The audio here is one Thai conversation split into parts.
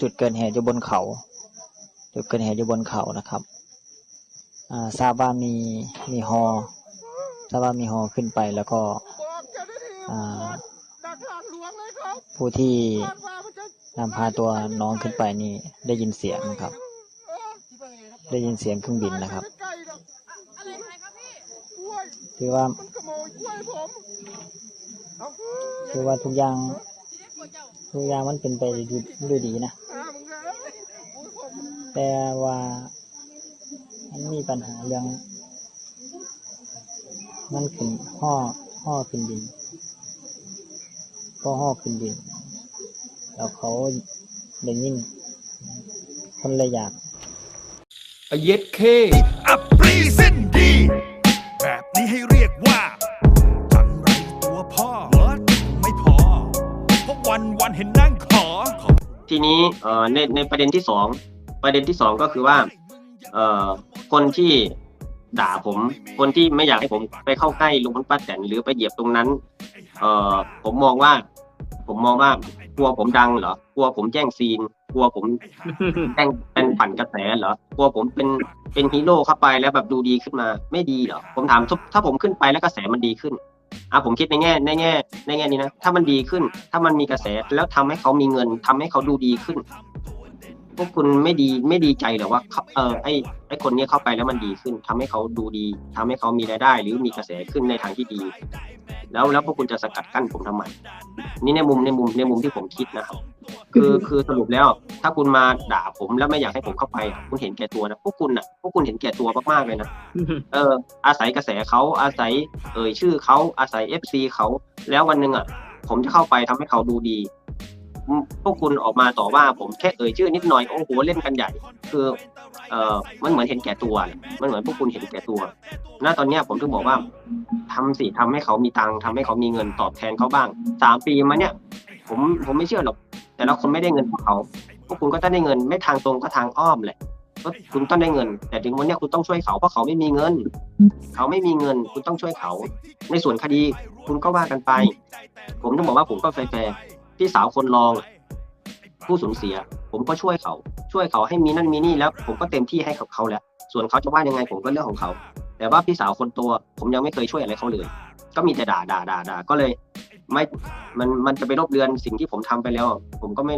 จุดเกิดเหตุอยู่บนเขา จุดเกิดเหตุอยู่บนเขานะครับอ่าทราบว่ามีมีฮอทราบว่ามีฮอขึ้นไปแล้วก็อ่าผู้ที่นำพาตัวน้องขึ้นไปนี่ได้ยินเสียงนะครับ ได้ยินเสียงเครื่องบินนะครับคือว่าคือว่าทุกอย่างทุกอย่างมันเป็นไปด้วยดีนะ แต่ว่ามันมีปัญหาเรื่อง มันขึ้นห่อห่อขึ้นดินก็ห่อขึ้นดิน แล้วเขาได้ยินคนเลยอยากเย็ดเคอัปรีเส้นดี แบบนี้ให้เรียกว่าจังไรตัวพ่อเวิร์ดไม่พอเพราะวันวันๆเห็นนั่งขอ ทีนี้เอ่อในในประเด็นที่สอง ประเด็นที่สองก็คือว่า เอ่อคนที่ด่าผม คนที่ไม่อยากให้ผมไปเข้าใกล้ลุงพลป้าแตนหรือไปเหยียบตรงนั้น เอ่อผมมองว่า ผมมองว่ากลัวผมดังเหรอกลัวผมแจ้งซีนกลัวผมแจ้งเป็นปั่นกระแสเหรอกลัวผมเป็นเป็นฮีโร่เข้าไปแล้วแบบดูดีขึ้นมา ไม่ดีเหรอผมถามถ้าผมขึ้นไปแล้วกระแสมันดีขึ้นอะผมคิดในแง่ในแง่ ในแง่นี้นะถ้ามันดีขึ้น ถ้ามันมีกระแสแล้วทำให้เขามีเงินทำให้เขาดูดีขึ้น พวกคุณไม่ดีไม่ดีใจเหรอว่าเขาเออไอไอคนเนี้ยเข้าไปแล้วมันดีขึ้นทำให้เขาดูดีทำให้เขามีรายได้ หรือมีกระแสขึ้นในทางที่ดี แล้วแล้วพวกคุณจะสกัดกั้นผมทำไมนี่ในมุมในมุมในมุมที่ผมคิดนะครับคือคือสรุปแล้ว ถ้าคุณมาด่าผมแล้วไม่อยากให้ผมเข้าไปอะคุณเห็นแก่ตัวนะพวกคุณอะพวกคุณเห็นแก่ตัวมากๆเลยนะเออ อาศัยกระแสเขาอาศัยเอ่ยชื่อเขาอาศัยเอฟซีเขาแล้ววันหนึ่งอะผมจะเข้าไปทำให้เขาดูดีอืม พวกคุณออกมาต่อว่าผมแค่เอ่ยชื่อนิดหน่อยโอ้โหเล่นกันใหญ่ คือเอ่อมันเหมือนเห็นแก่ตัว มันเหมือนพวกคุณเห็นแก่ตัวณตอนเนี้ยผมถึงบอกว่าทำสิทำให้เขามีตังค์ทำให้เขามีเงินตอบแทนเขาบ้างสามปีมาเนี่ย ผมผมไม่เชื่อหรอก แต่ละคนไม่ได้เงินพวกเขาพวกคุณก็ต้องได้เงินไม่ทางตรงก็ทางอ้อมแหละก็คุณต้องได้เงิน แต่ถึงวันเนี้ยคุณต้องช่วยเขาเพราะเขาไม่มีเงิน เขาไม่มีเงิน คุณต้องช่วยเขา ในส่วนคดี คุณก็ว่ากันไป ผมต้องบอกว่าผมก็แฟร์ พี่สาวคนรองผู้สูญเสีย ผมก็ช่วยเขา ช่วยเขาให้มีนั่นมีนี่แล้ว ผมก็เต็มที่ให้กับเขาแล้ว ส่วนเขาจะว่ายังไงผมก็เรื่องของเขา แต่ว่าพี่สาวคนตัวผมยังไม่เคยช่วยอะไรเขาเลย ก็มีแต่ด่าด่าด่าด่าก็เลยไม่มันมันจะไปลบเลือนสิ่งที่ผมทำไปแล้ว ผมก็ไม่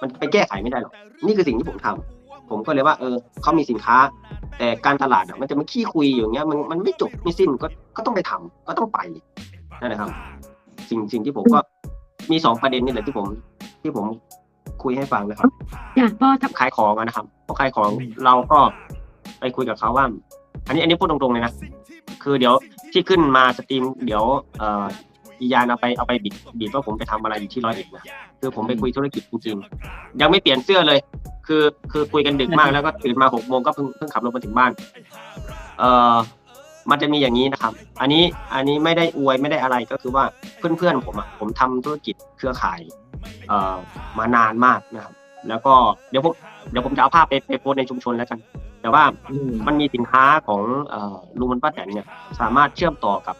มันไปแก้ไขไม่ได้หรอกนี่คือสิ่งที่ผมทำผมก็เลยว่า เออเขามีสินค้า แต่การตลาดอะมันจะมาขี้คุยอย่างเงี้ยมันมันไม่จบไม่สิ้นก็ก็ต้องไปทำก็ต้องไปนั่นนะครับ สิ่งสิ่งที่ผมก็ มีสองประเด็นนี่แหละที่ผม ที่ผมคุยให้ฟังนะครับจ้ะพ่อทับขายของอะนะครับพอขายของเราก็ไปคุยกับเขาว่า อันนี้อันนี้พูดตรงๆเลยนะคือเดี๋ยวที่ขึ้นมาสตรีม เดี๋ยวเอ่ออียานเอาไปเอาไปบิดบิดว่าผมไปทำอะไรอยู่ที่ร้อยเอ็ดนะคือผมไปคุยธุรกิจจริงๆยังไม่เปลี่ยนเสื้อเลย คือคือคุยกันดึกมากแล้วก็ตื่นมาหกโมงก็เพิ่งเพิ่งขับรถมาถึงบ้าน เอ่อ มันจะมีอย่างนี้นะครับ อันนี้อันนี้ไม่ได้อวยไม่ได้อะไรก็คือว่าเพื่อนๆผมอะผมทำธุรกิจเครือข่ายเอ่อมานานมากนะครับ แล้วก็เดี๋ยวผมเดี๋ยวผมจะเอาภาพไปไปโพสต์ในชุมชนแล้วกัน แต่ว่ามันมีสินค้าของเอ่อลุงมันป้าแตนเนี่ยสามารถเชื่อมต่อกับ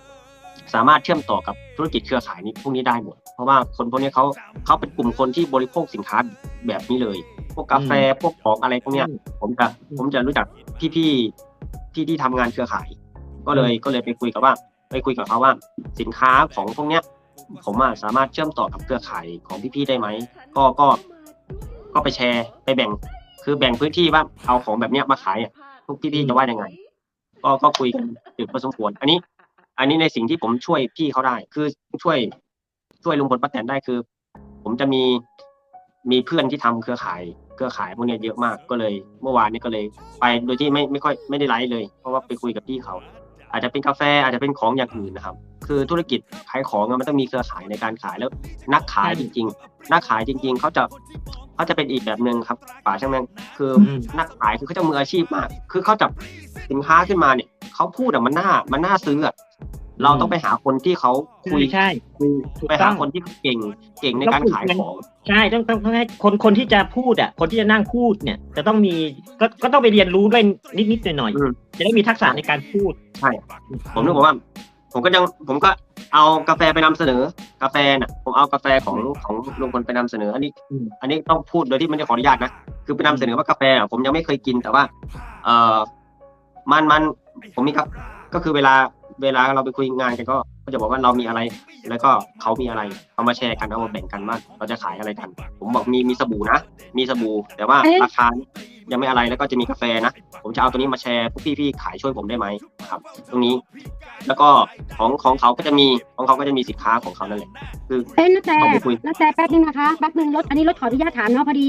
สามารถเชื่อมต่อกับธุรกิจเครือข่ายนี้พวกนี้ได้หมด เพราะว่าคนพวกนี้เขาเขาเป็นกลุ่มคนที่บริโภคสินค้าแบบนี้เลย พวกกาแฟพวกของอะไรพวกเนี้ย ผมจะผมจะรู้จักพี่ๆที่ที่ทำงานเครือข่าย ก็เลยก็เลยไปคุยกับว่าไปคุยกับเขาว่า สินค้าของพวกเนี้ยผมอะสามารถเชื่อมต่อกับเครือข่ายของพี่ๆได้ไหมก็ก็ก็ไปแชร์ไปแบ่งคือแบ่งพื้นที่ว่าเอาของแบบเนี้ยมาขายอะพวกพี่ๆจะว่ายังไง ก็ก็คุยกันถึงพอสมควรอันนี้ อันนี้ในสิ่งที่ผมช่วยพี่เขาได้ คือช่วยช่วยลุงพลป้าแตนได้คือ ผมจะมีมีเพื่อนที่ทำเครือข่าย เครือข่ายพวกเนี้ยเยอะมากก็เลย เมื่อวานนี้ก็เลย ไปโดยที่ไม่ไม่ค่อยไม่ได้ไลฟ์เลย เพราะว่าไปคุยกับพี่เขา อาจจะเป็นกาแฟอาจจะเป็นของอย่างอื่นนะครับ คือธุรกิจขายของอะมันต้องมีเครือข่ายในการขายแล้ว นักขายจริง ๆ นักขายจริง ๆเขาจะเขาจะเป็นอีกแบบหนึ่งครับป่าช่างแม่งคืออมนักขายคือเขาจะมืออาชีพมาก คือเขาจับสินค้าขึ้นมาเนี่ยเขาพูดอะมันน่ามันน่าซื้ออะ เราต้องไปหาคนที่เขาคุยใช่ใช่ถูกไปต้หาองคนที่เก่งเก่งในการขายของใช่ต้องต้องต้องให้คนคนที่จะพูดอะ คนที่จะนั่งพูดเนี่ย จะต้องมีก็ก็ต้องไปเรียนรู้ด้วยนิดนิดหน่อยหน่อยอืมๆจะได้มีทักษะในการพูดใช่ผมนึกว่า ผมก็ยังผมก็เอากาแฟไปนำเสนอ กาแฟน่ะ ผมเอากาแฟของของลุงพลไปนำเสนอ อันนี้อืมอันนี้ต้องพูดโดยที่ไม่ได้ขออนุญาตนะคือไปนำเสนอว่ากาแฟอะผมยังไม่เคยกินแต่ว่า เออมันมันผมมีครับ ก็คือเวลา เวลาเราไปคุยงานกันก็ก็จะบอกว่าเรามีอะไร แล้วก็เขามีอะไรเอามาแชร์กันเอามาแบ่งกันว่าเราจะขายอะไรกัน ผมบอกมีมีสบู่นะ มีสบู่แต่ว่าเอ๊ะราคายังไม่อะไรแล้วก็จะมีกาแฟนะ ผมจะเอาตัวนี้มาแชร์พวกพี่ๆขายช่วยผมได้ไหมครับ ตรงนี้ แล้วก็ของของเขาก็จะมีของเขาก็จะมีสินค้าของเขานั่นแหละคือเอ้ยนาแต่เอาไปคุยนาแต่แป๊บนึงนะคะแป๊บนึงรถอันนี้รถขออนุญาตถามเนาะพอดี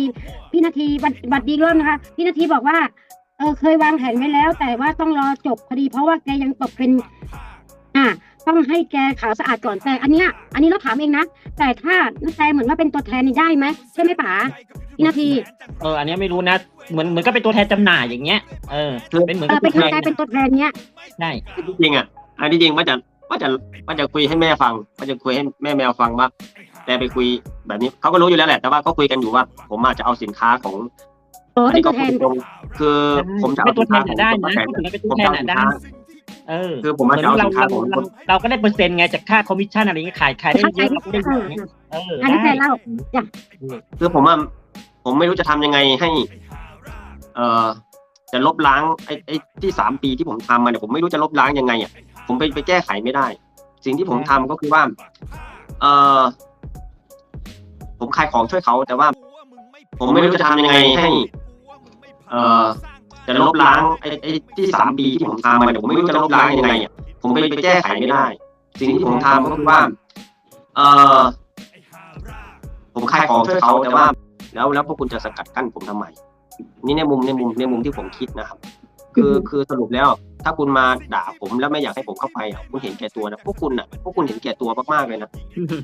พี่นาทีบัดบัดดีเริ่มนะคะพี่นาทีบอกว่าเออเคยวางแผนไว้แล้ว แต่ว่าต้องรอจบพอดีเพราะว่าแกยังตกเป็นอ่า ต้องให้แกขาวสะอาดก่อนแต่อันเนี้ยอันนี้เราถามเองนะ แต่ถ้านาแต่เหมือนว่าเป็นตัวแทนนี่ได้ไหมใช่ไหมป๋าพี่นาทีเอออันเนี้ยไม่รู้นะเหมือนเหมือนก็เป็นตัวแทนจำหน่ายอย่างเงี้ยเออเป็นเหมือนเอกัอบเป็นตัวกแทลายนเป็นตัวแทนเนี้ยใช่จริงๆอะอันที่จริงว่าจะว่าจะว่าจะคุยให้แม่ฟังว่าจะคุยให้แม่แมวฟังว่า แต่ไปคุยแบบนี้เขาก็รู้อยู่แล้วแหละ แต่ว่าก็คุยกันอยู่ว่า ผมอาจจะเอาสินค้าของอ๋ออันเป็นนี้ตัก็วแทพูดนตรงๆคือผมจะเป็เอานตัวสินแทค้านของน่ะได้ผมนะมาแข่งพูดถึงแล้วเป็นตัวแทนน่ะผมจะเอาสินได้ ค้า เออคือผมอาจจะเอาเราสินค้าเราของเราเราก็ได้เปอร์เซ็นต์ไงจากค่าคอมมิชชั่นอะไรเงี้ยขายขายได้เข้าใจเยอะเราก็ได้เยอะไงเอออันนี้ได้แต่เล่าคือผมว่าผมไม่รู้จะทำยังไงให้ เอ่อจะลบล้างไอ้ไอ้ที่สามปีที่ผมทำมาเนี่ยผมไม่รู้จะลบล้างยังไงอะผมไปไปแก้ไขไม่ได้ สิ่งที่ผมทำก็คือว่า เอ่อผมขายของช่วยเขาแต่ว่า ผมไม่รู้จะทำยังไงให้ เอ่อ จะลบล้างไอ้ไอ้ที่สามปีที่ผมทำมาเนี่ยผมไม่รู้จะลบล้างยังไงอะผมไปไปแก้ไขไม่ได้ สิ่งที่ผมทำก็คือว่า เออผมขายของช่วยเขาแต่ว่า แล้วแล้วพวกคุณจะสกัดกั้นผมทำไมนี่ในมุมในมุมในมุมที่ผมคิดนะครับ คือคือสรุปแล้ว ถ้าคุณมาด่าผมแล้วไม่อยากให้ผมเข้าไปอะคุณเห็นแก่ตัวนะพวกคุณอะพวกคุณเห็นแก่ตัวมากๆเลยนะ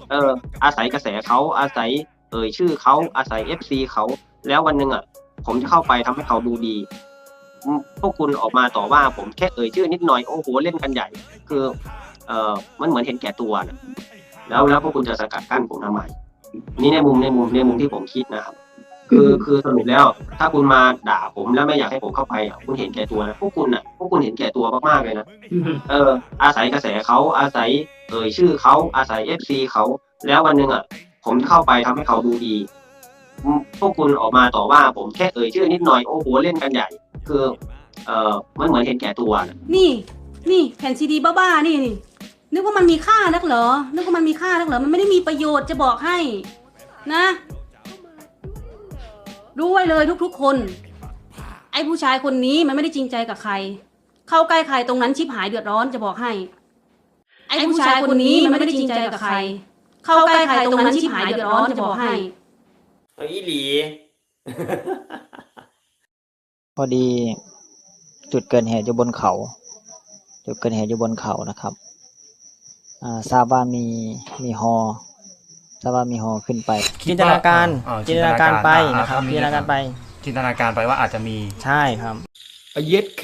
เออ อาศัยกระแสเขาอาศัยเอ่ยชื่อเขาอาศัยเอฟซีเขาแล้ววันหนึ่งอะ ผมจะเข้าไปทำให้เขาดูดี พวกคุณออกมาต่อว่าผมแค่เอ่ยชื่อนิดหน่อยโอ้โหเล่นกันใหญ่ คือเอ่อมันเหมือนเห็นแก่ตัวนะแล้วแล้วพวกคุณจะสกัดกั้นผมทำไมนี่ในมุมในมุมในมุมที่ผมคิดนะครับ คือคือสรุปแล้ว ถ้าคุณมาด่าผมแล้วไม่อยากให้ผมเข้าไปอะคุณเห็นแก่ตัวนะพวกคุณอะพวกคุณเห็นแก่ตัวมากๆเลยนะเออ อาศัยกระแสเขาอาศัยเอ่ยชื่อเขาอาศัยเอฟซีเขาแล้ววันหนึ่งอะ ผมเข้าไปทำให้เขาดูดีพวกคุณออกมาต่อว่าผมแค่เอ่ยชื่อนิดหน่อยโอ้โหเล่นกันใหญ่ คือ เอ่อมันเหมือนเห็นแก่ตัวนะนี่ นี่แผ่นซีดีบ้าๆนี่นี่นึกว่ามันมีค่านักเหรอ นึกว่ามันมีค่านักเหรอ มันไม่ได้มีประโยชน์จะบอกให้ นะ รู้ไว้เลยทุกๆคน ไอ้ผู้ชายคนนี้มันไม่ได้จริงใจกับใคร เข้าใกล้ใครตรงนั้นชิบหายเดือดร้อนจะบอกให้ ไอ้ผู้ชายคนนี้มันไม่ได้จริงใจกับใคร เข้าใกล้ใครตรงนั้นชิบหายเดือดร้อนจะบอกให้เฮ้ยอีหลี พอดีจุดเกิดเหตุอยู่บนเขา จุดเกิดเหตุอยู่บนเขานะครับอ่าทราบว่ามีมีฮอทราบว่ามีฮอขึ้นไป จินตนาการอ่จินตนาการไปอ่นะครับมีจินตนาการไป จินตนาการไปว่าอาจจะมี ใช่ครับไอเย็ดเค